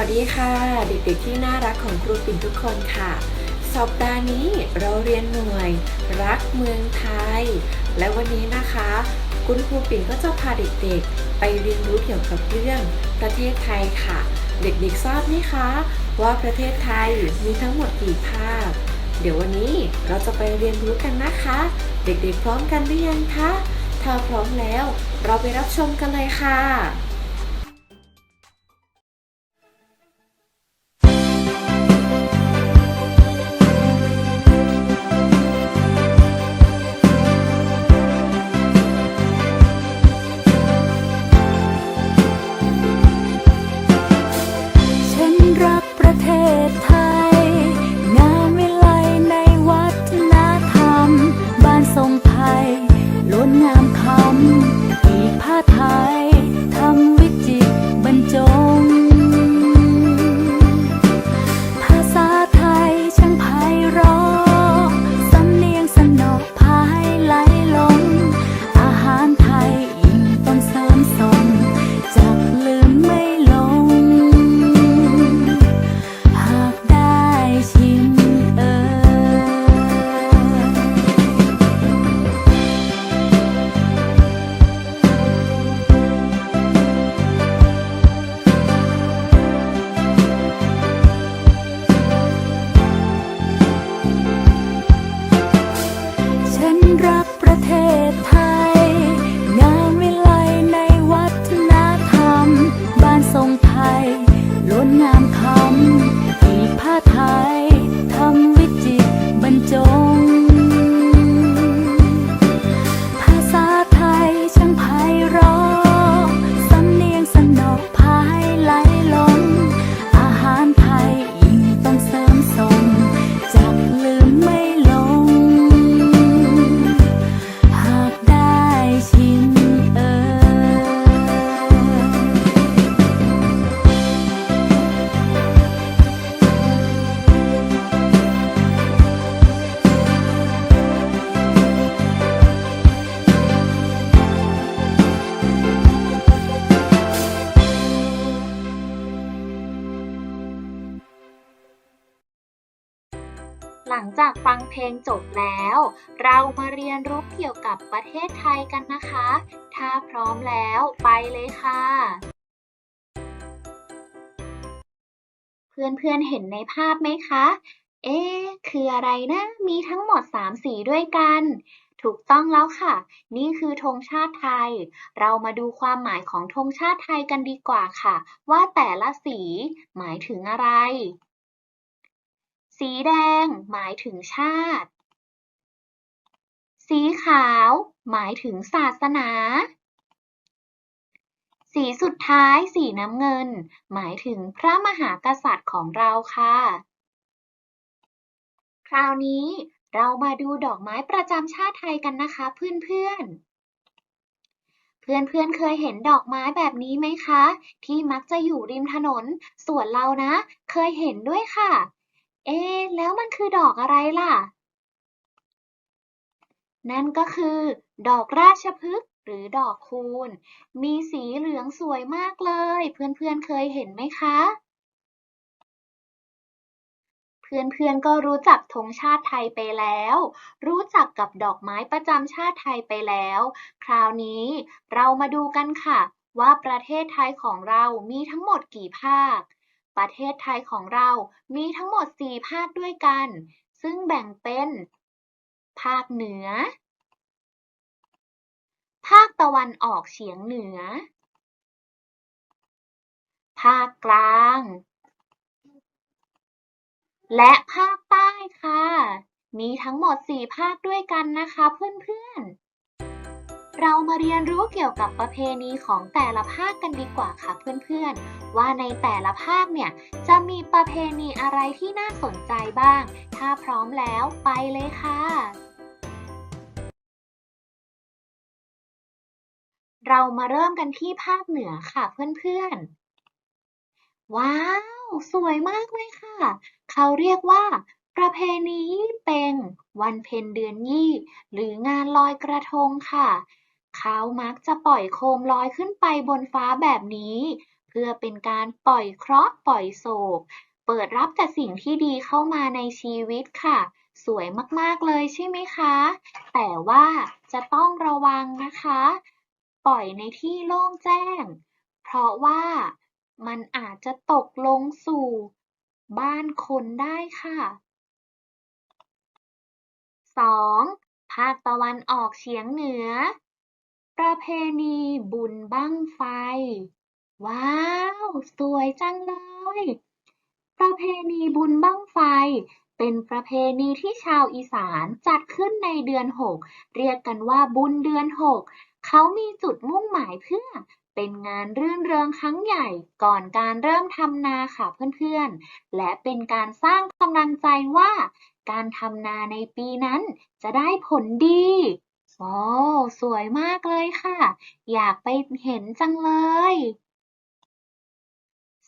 วัสดีค่ะ เด็กๆที่น่ารักของครูปิ่นทุกคนค่ะ สัปดาห์นี้เราเรียนหน่วย รักเมืองไทย และวันนี้นะคะ คุณครูปิ่นก็จะพาเด็กๆ ไปเรียนรู้เกี่ยวกับเรื่องประเทศไทยค่ะ เด็กๆทราบไหมคะ ว่าประเทศไทยมีทั้งหมดกี่ภาค เดี๋ยววันนี้เราจะไปเรียนรู้กันนะคะ เด็กๆพร้อมกันหรือยังคะถ้าพร้อมแล้ว เราไปรับชมกันเลยค่ะ เพลงจบแล้ว เรามาเรียนรู้เกี่ยวกับประเทศไทยกันนะคะ ถ้าพร้อมแล้วไปเลยค่ะ เพื่อนๆเห็นในภาพไหมคะ เอ๊คืออะไรนะ มีทั้งหมด 3 สีด้วยกัน ถูกต้องแล้วค่ะ นี่คือธงชาติไทย เรามาดูความหมายของธงชาติไทยกันดีกว่าค่ะ ว่าแต่ละสีหมายถึงอะไร สีแดงหมายถึงชาติ สีขาวหมายถึงศาสนา สีสุดท้ายสีน้ำเงิน หมายถึงพระมหากษัตริย์ของเราค่ะ คราวนี้เรามาดูดอกไม้ประจำชาติไทยกันนะคะเพื่อนๆเพื่อนๆ เคยเห็นดอกไม้แบบนี้ไหมคะ ที่มักจะอยู่ริมถนน ส่วนเรานะ เคยเห็นด้วยค่ะ เอ๊แล้วมันคือดอกอะไรล่ะ นั่นก็คือ ดอกราชพฤกษ์หรือดอกคูณ มีสีเหลืองสวยมากเลย เพื่อนๆเคยเห็นไหมคะ เพื่อนๆก็รู้จักธงชาติไทยไปแล้ว รู้จักกับดอกไม้ประจำชาติไทยไปแล้ว คราวนี้เรามาดูกันค่ะ ว่าประเทศไทยของเรามีทั้งหมดกี่ภาค ประเทศไทยของเรามีทั้งหมด 4 ภาคด้วยกัน ซึ่งแบ่งเป็น ภาคเหนือ ภาคตะวันออกเฉียงเหนือ ภาคกลาง และภาคใต้ค่ะ มีทั้งหมด 4 ภาคด้วยกันนะคะเพื่อนๆ เรามาเรียนรู้เกี่ยวกับประเพณีของแต่ละภาคกันดีกว่าค่ะเพื่อนๆ ว่าในแต่ละภาคเนี่ยจะมีประเพณีอะไรที่น่าสนใจบ้าง ถ้าพร้อมแล้วไปเลยค่ะ เรามาเริ่มกันที่ภาคเหนือค่ะเพื่อนๆ ว้าว สวยมากเลยค่ะ เขาเรียกว่าประเพณียี่เป็ง วันเพ็ญเดือนยี่ หรืองานลอยกระทงค่ะ เขามักจะปล่อยโคมลอยขึ้นไปบนฟ้าแบบนี้ เพื่อเป็นการปล่อยเคราะห์ปล่อยโศก เปิดรับแต่สิ่งที่ดีเข้ามาในชีวิตค่ะ สวยมากๆเลยใช่ไหมคะ แต่ว่าจะต้องระวังนะคะ ปล่อยในที่โล่งแจ้ง เพราะว่ามันอาจจะตกลงสู่บ้านคนได้ค่ะ 2. ภาคตะวันออกเฉียงเหนือ ประเพณีบุญบั้งไฟ ว้าว สวยจังเลย ประเพณีบุญบั้งไฟ เป็นประเพณีที่ชาวอีสานจัดขึ้นในเดือน6เรียกกันว่าบุญเดือน6เขามีจุดมุ่งหมายเพื่อเป็นงานรื่นเริงครั้งใหญ่ก่อนการเริ่มทำนาค่ะเพื่อนๆ และเป็นการสร้างกำลังใจว่า การทำนาในปีนั้นจะได้ผลดี โอ้สวยมากเลยค่ะ อยากไปเห็นจังเลย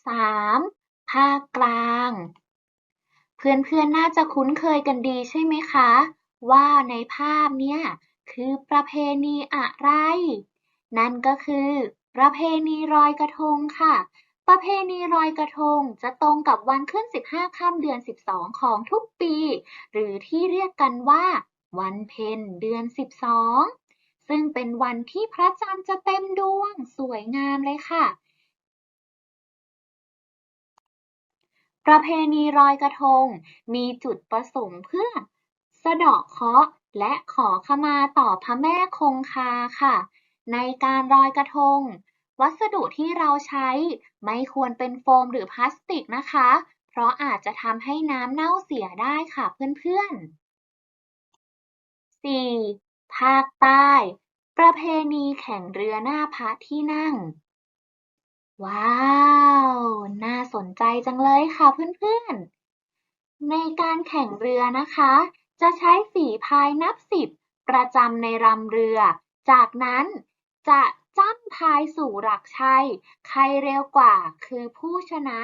3. ภาคกลาง เพื่อนๆน่าจะคุ้นเคยกันดีใช่ไหมคะ ว่าในภาพเนี่ยคือประเพณีอะไร นั่นก็คือ ประเพณีลอยกระทงค่ะ ประเพณีลอยกระทงจะตรงกับวันขึ้น 15 ค่ำเดือน 12 ของทุกปี หรือที่เรียกกันว่า วันเพ็ญเดือน 12 ซึ่งเป็นวันที่พระจันทร์จะเต็มดวงสวยงามเลยค่ะ ประเพณีลอยกระทง มีจุดประสงค์เพื่อ สะเดาะเคราะห์และขอขมาต่อพระแม่คงคาค่ะ ในการลอยกระทง วัสดุที่เราใช้ไม่ควรเป็นโฟมหรือพลาสติกนะคะ เพราะอาจจะทำให้น้ำเน่าเสียได้ค่ะเพื่อนๆ 4. ภาคใต้ ประเพณีแข่งเรือหน้าพระที่นั่ง ว้าว น่าสนใจจังเลยค่ะเพื่อนๆ ในการแข่งเรือนะคะ จะใช้ฝีพายนับสิบประจำในลำเรือ จากนั้นจะจ้ำพายสู่หลักชัย ใครเร็วกว่าคือผู้ชนะ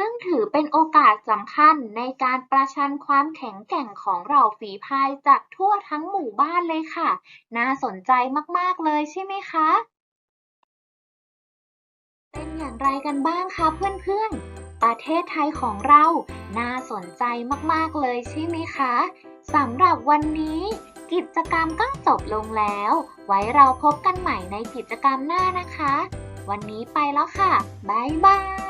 ซึ่งถือเป็นโอกาสสำคัญในการประชันความแข็งแกร่งของเหล่าฝีพายจากทั่วทั้งหมู่บ้านเลยค่ะ น่าสนใจมาก ๆ เลยใช่ไหมคะ เป็นอย่างไรกันบ้างคะเพื่อนๆ ประเทศไทยของเรา น่าสนใจมาก ๆ เลยใช่ไหมคะ สำหรับวันนี้กิจกรรมก็จบลงแล้ว ไว้เราพบกันใหม่ในกิจกรรมหน้านะคะ วันนี้ไปแล้วค่ะ บ๊ายบาย